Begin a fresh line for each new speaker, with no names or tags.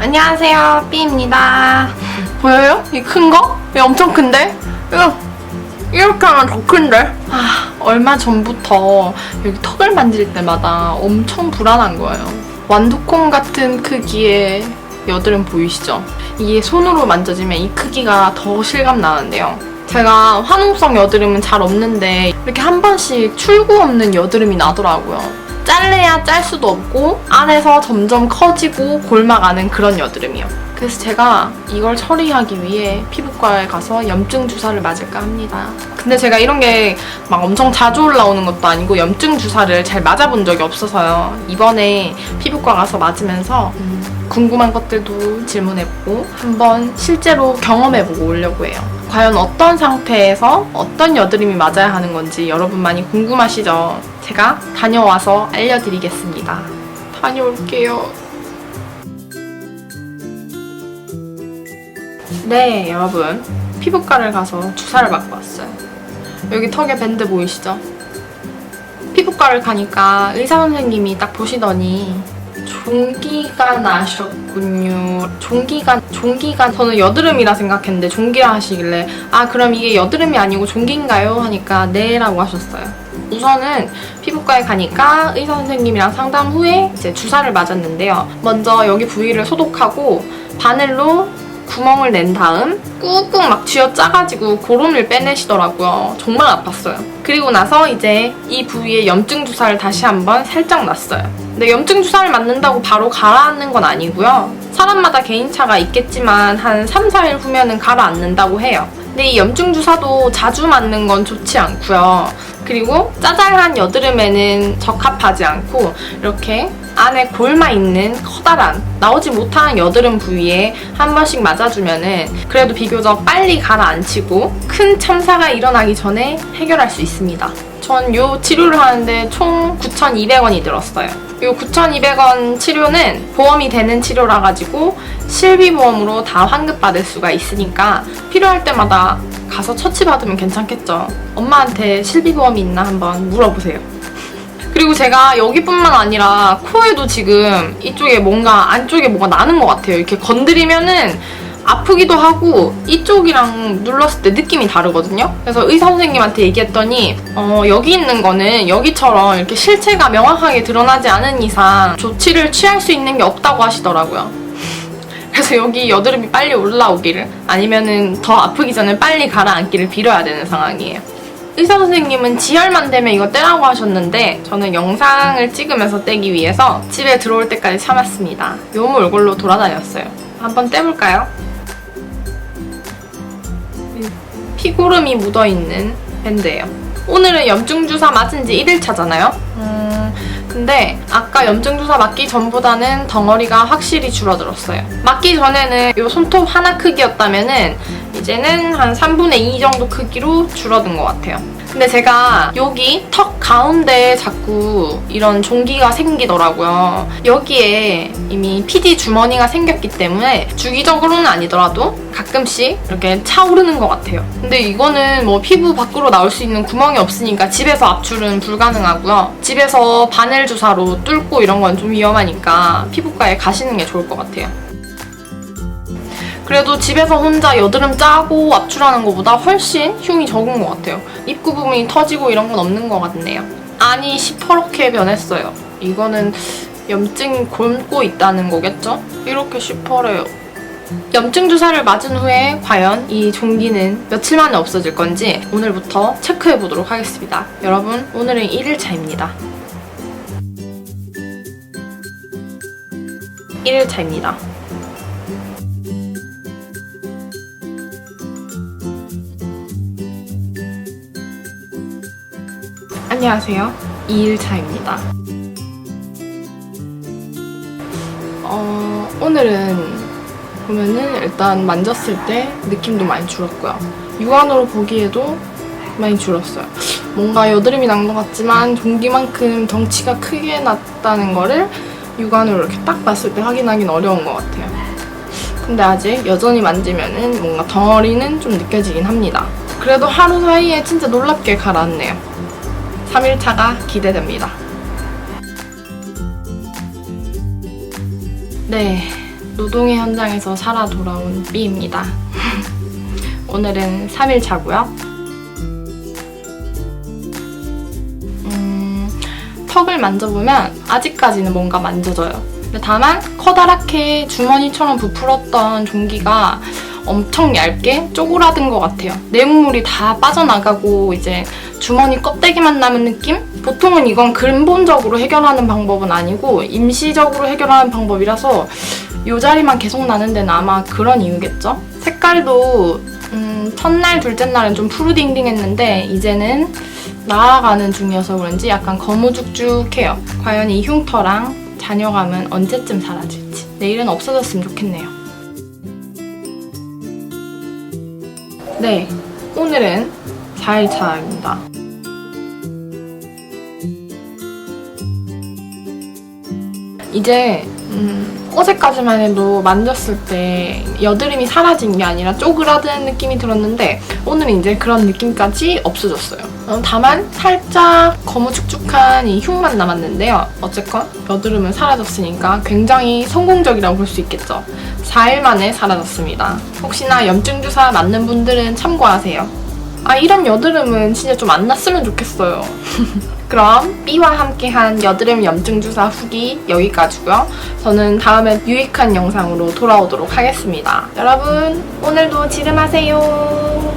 안녕하세요, 삐입니다. 보여요? 이 큰 거? 이 엄청 큰데? 이거 이렇게 하면 더 큰데? 아, 얼마 전부터 여기 턱을 만질 때마다 엄청 불안한 거예요. 완두콩 같은 크기의 여드름 보이시죠? 이게 손으로 만져지면 이 크기가 더 실감 나는데요. 제가 화농성 여드름은 잘 없는데 이렇게 한 번씩 출구 없는 여드름이 나더라고요. 잘래야 짤 수도 없고 안에서 점점 커지고 골마가는 그런 여드름이요. 그래서 제가 이걸 처리하기 위해 피부과에 가서 염증 주사를 맞을까 합니다. 근데 제가 이런 게 막 엄청 자주 올라오는 것도 아니고 염증 주사를 잘 맞아본 적이 없어서요. 이번에 피부과 가서 맞으면서 음, 궁금한 것들도 질문해보고 한번 실제로 경험해보고 오려고 해요. 과연 어떤 상태에서 어떤 여드름이 맞아야 하는 건지 여러분 많이 궁금하시죠? 제가 다녀와서 알려드리겠습니다. 다녀올게요. 네, 여러분. 피부과를 가서 주사를 맞고 왔어요. 여기 턱에 밴드 보이시죠? 피부과를 가니까 의사 선생님이 딱 보시더니 종기가 나셨군요. 종기가 종기가 저는 여드름이라 생각했는데 종기라 하시길래 아 그럼 이게 여드름이 아니고 종기인가요? 하니까 네라고 하셨어요. 우선은 피부과에 가니까 의사 선생님이랑 상담 후에 이제 주사를 맞았는데요. 먼저 여기 부위를 소독하고 바늘로 구멍을 낸 다음 꾹꾹 막 쥐어 짜가지고 고름을 빼내시더라고요. 정말 아팠어요. 그리고 나서 이제 이 부위에 염증 주사를 다시 한번 살짝 놨어요. 근데 염증 주사를 맞는다고 바로 가라앉는 건 아니고요. 사람마다 개인차가 있겠지만 한 3, 4일 후면은 가라앉는다고 해요. 근데 이 염증 주사도 자주 맞는 건 좋지 않고요. 그리고 짜잘한 여드름에는 적합하지 않고 이렇게 안에 골마 있는 커다란 나오지 못한 여드름 부위에 한 번씩 맞아주면은 그래도 비교적 빨리 가라앉히고 큰 참사가 일어나기 전에 해결할 수 있습니다. 전 요 치료를 하는데 총 9,200원이 들었어요. 요 9,200원 치료는 보험이 되는 치료라 가지고 실비보험으로 다 환급받을 수가 있으니까 필요할 때마다 가서 처치받으면 괜찮겠죠. 엄마한테 실비보험이 있나 한번 물어보세요. 그리고 제가 여기뿐만 아니라 코에도 지금 이쪽에 뭔가 안쪽에 뭐가 나는 것 같아요. 이렇게 건드리면은 아프기도 하고 이쪽이랑 눌렀을 때 느낌이 다르거든요. 그래서 의사 선생님한테 얘기했더니 어, 여기 있는 거는 여기처럼 이렇게 실체가 명확하게 드러나지 않은 이상 조치를 취할 수 있는 게 없다고 하시더라고요. 그래서 여기 여드름이 빨리 올라오기를 아니면은 더 아프기 전에 빨리 가라앉기를 빌어야 되는 상황이에요. 의사 선생님은 지혈만 되면 이거 떼라고 하셨는데 저는 영상을 찍으면서 떼기 위해서 집에 들어올 때까지 참았습니다. 요모 얼굴로 돌아다녔어요. 한번 떼볼까요? 피고름이 묻어있는 밴드예요. 오늘은 염증 주사 맞은 지 1일차잖아요. 음, 근데 아까 염증 주사 맞기 전보다는 덩어리가 확실히 줄어들었어요. 맞기 전에는 이 손톱 하나 크기였다면은 이제는 한 3분의 2 정도 크기로 줄어든 것 같아요. 근데 제가 여기 턱 가운데에 자꾸 이런 종기가 생기더라고요. 여기에 이미 PD 주머니가 생겼기 때문에 주기적으로는 아니더라도 가끔씩 이렇게 차오르는 것 같아요. 근데 이거는 뭐 피부 밖으로 나올 수 있는 구멍이 없으니까 집에서 압출은 불가능하고요. 집에서 바늘 주사로 뚫고 이런 건 좀 위험하니까 피부과에 가시는 게 좋을 것 같아요. 그래도 집에서 혼자 여드름 짜고 압출하는 것보다 훨씬 흉이 적은 것 같아요. 입구 부분이 터지고 이런 건 없는 것 같네요. 안이 시퍼렇게 변했어요. 이거는 염증이 곪고 있다는 거겠죠? 이렇게 시퍼래요. 염증 주사를 맞은 후에 과연 이 종기는 며칠 만에 없어질 건지 오늘부터 체크해 보도록 하겠습니다. 여러분, 오늘은 1일차입니다. 1일차입니다. 안녕하세요. 2일차입니다. 어, 오늘은 보면은 일단 만졌을 때 느낌도 많이 줄었고요. 육안으로 보기에도 많이 줄었어요. 뭔가 여드름이 난 것 같지만 종기만큼 덩치가 크게 났다는 거를 육안으로 이렇게 딱 봤을 때 확인하기는 어려운 것 같아요. 근데 아직 여전히 만지면은 뭔가 덩어리는 좀 느껴지긴 합니다. 그래도 하루 사이에 진짜 놀랍게 가라앉네요. 3일차가 기대됩니다. 네, 노동의 현장에서 살아 돌아온 B입니다. 오늘은 3일 차고요. 음, 턱을 만져보면 아직까지는 뭔가 만져져요. 다만 커다랗게 주머니처럼 부풀었던 종기가 엄청 얇게 쪼그라든 것 같아요. 내용물이 다 빠져나가고 이제 주머니 껍데기만 남은 느낌? 보통은 이건 근본적으로 해결하는 방법은 아니고 임시적으로 해결하는 방법이라서 이 자리만 계속 나는 데는 아마 그런 이유겠죠? 색깔도 음, 첫날, 둘째 날은 좀 푸르딩딩했는데 이제는 나아가는 중이어서 그런지 약간 거무죽죽해요. 과연 이 흉터랑 잔여감은 언제쯤 사라질지. 내일은 없어졌으면 좋겠네요. 네, 오늘은 4일차입니다. 이제 음, 어제까지만 해도 만졌을 때 여드름이 사라진 게 아니라 쪼그라드는 느낌이 들었는데 오늘은 이제 그런 느낌까지 없어졌어요. 어, 다만 살짝 거무축축한 이 흉만 남았는데요. 어쨌건 여드름은 사라졌으니까 굉장히 성공적이라고 볼 수 있겠죠. 4일 만에 사라졌습니다. 혹시나 염증 주사 맞는 분들은 참고하세요. 아 이런 여드름은 진짜 좀 안 났으면 좋겠어요. 그럼 B와 함께한 여드름 염증 주사 후기 여기까지고요. 저는 다음에 유익한 영상으로 돌아오도록 하겠습니다. 여러분 오늘도 지름하세요.